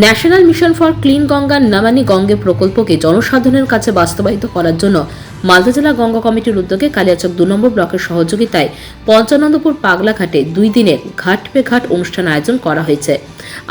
National mission for clean Ganga Namami Gange প্রকল্পকে জনসাধারণের কাছে বাস্তবায়িত করার জন্য মালদা জেলা গঙ্গা কমিটির উদ্যোগে কালিয়াচক দু নম্বর ব্লকের সহযোগিতায় পঞ্চানন্দপুর পাগলাঘাটে দুই দিনের ঘাট পে ঘাট অনুষ্ঠান আয়োজন করা হয়েছে।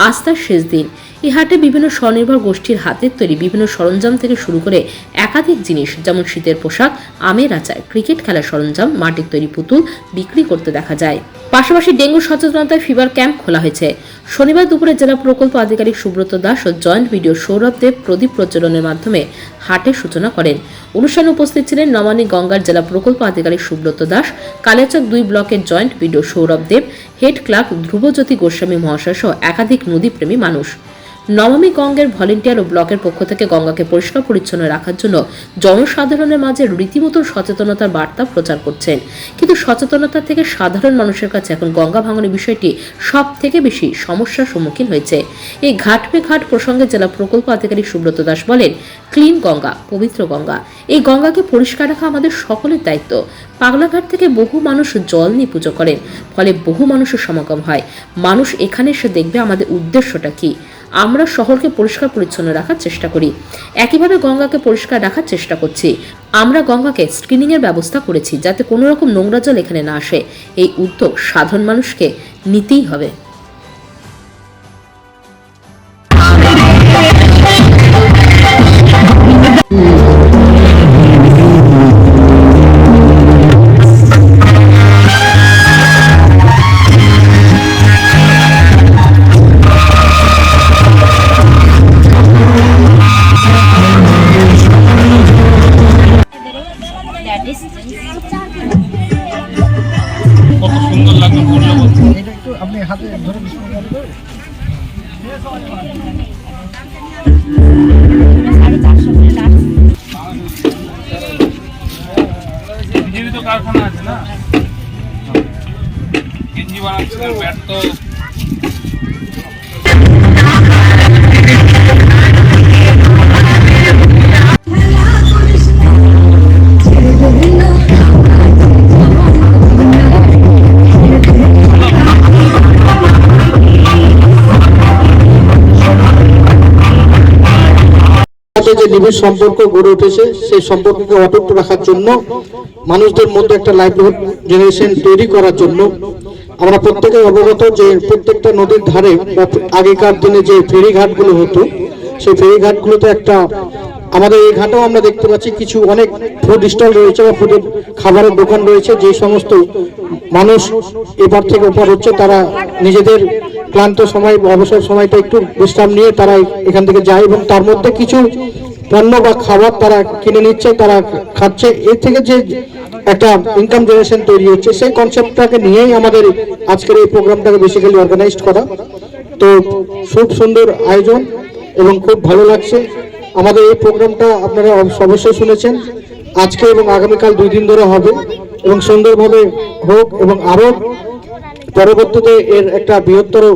আজ তার শেষ দিন। এই হাটে বিভিন্ন স্বনির্ভর গোষ্ঠীর হাতের তৈরি বিভিন্ন সরঞ্জাম থেকে শুরু করে একাধিক জিনিস, যেমন শীতের পোশাক, আমের আচার, ক্রিকেট খেলার সরঞ্জাম, মাটির তৈরি পুতুল বিক্রি করতে দেখা যায়। পাশাপাশি ডেঙ্গু সচেতনতায় ফিভার ক্যাম্প খোলা হয়েছে। শনিবার দুপুরে জেলা প্রকল্প আধিকারিক সুব্রত দাস ও জয়েন্ট ভিডিও সৌরভ দেব প্রদীপ প্রজ্বলনের মাধ্যমে হাটের সূচনা করেন। অনুষ্ঠানে উপস্থিত ছিলেন নমানি গঙ্গার জেলা প্রকল্প আধিকারিক সুব্রত দাস, কালিয়াচক দুই ব্লকের joint BDO Sourav Dev, head clerk Dhrubajyoti Goswami মহাশয় সহ একাধিক নদীপ্রেমী মানুষ। নমামী গঙ্গের ভলেন্টিয়ার ও ব্লকের পক্ষ থেকে গঙ্গাকে পরিষ্কার পরিচ্ছন্ন রাখার জন্য জনসাধারণের মাঝে রীতিমতো সচেতনতার বার্তা প্রচার করছেন। কিন্তু সচেতনতা থেকে সাধারণ মানুষের কাছে এখন গঙ্গা ভাঙনের বিষয়টি সব থেকে বেশি সমস্যার সম্মুখীন হয়েছে। এই ঘাট পে ঘাট প্রসঙ্গে জেলা প্রকল্প আধিকারিক সুব্রত দাস বলেন, ক্লিন গঙ্গা, পবিত্র গঙ্গা, এই গঙ্গাকে পরিষ্কার রাখা আমাদের সকলের দায়িত্ব। পাগলাঘাট থেকে বহু মানুষ জল নিয়ে পুজো করেন, ফলে বহু মানুষের সমাগম হয়। মানুষ এখানে এসে দেখবে আমাদের উদ্দেশ্যটা কি। আমরা শহরকে পরিষ্কার পরিচ্ছন্ন রাখার চেষ্টা করি। একইভাবে গঙ্গাকে পরিষ্কার রাখার চেষ্টা করছি। আমরা গঙ্গাকে স্ক্রিনিং এর ব্যবস্থা করেছি যাতে কোনো রকম নোংরা জল এখানে না আসে। এই উদ্যোগ সাধারণ মানুষকে নিতেই হবে। আপনি হাতে ধরে কারখানা আছে না? গেঞ্জি বানাচ্ছে ব্যাট নিবিড় সম্পর্ক গড়ে উঠেছে, সেই সম্পর্ককে অটুট রাখার জন্য, মানুষদের মধ্যে একটা লাইভলিহুড জেনারেশন তৈরি করার জন্য আমরা প্রত্যেকে অবগত যে প্রত্যেকটা নদীর ধারে আগেকার দিনে যে ফেরিঘাটগুলো হতো, সেই ফেরিঘাটগুলোতে একটা, আমাদের এই ঘাটেও আমরা দেখতে পাচ্ছি কিছু অনেক ফুড স্টল রয়েছে বা ফুডের খাবারের দোকান রয়েছে, যে সমস্ত মানুষ এপার থেকে ওপার হচ্ছে, তারা নিজেদের ক্লান্ত সময় অবসর সময়টা একটু বিশ্রাম নিয়ে তারা এখান থেকে যায় এবং তার মধ্যে কিছু পণ্য বা খাবার তারা কিনে নিচ্ছে, তারা খাচ্ছে। এর থেকে যে একটা ইনকাম জেনারেশন তৈরি হচ্ছে, সেই কনসেপ্টটাকে নিয়েই আমাদের আজকের এই প্রোগ্রামটাকে বেসিক্যালি অর্গানাইজড করা। তো খুব সুন্দর আয়োজন এবং খুব ভালো লাগছে। আমাদের এই প্রোগ্রামটা আপনারা অবশ্য- অবশ্যই শুনেছেন। আজকে এবং আগামীকাল দুই দিন ধরে হবে এবং সুন্দরভাবে হোক এবং আরও পরবর্তীতে এর একটা বৃহত্তর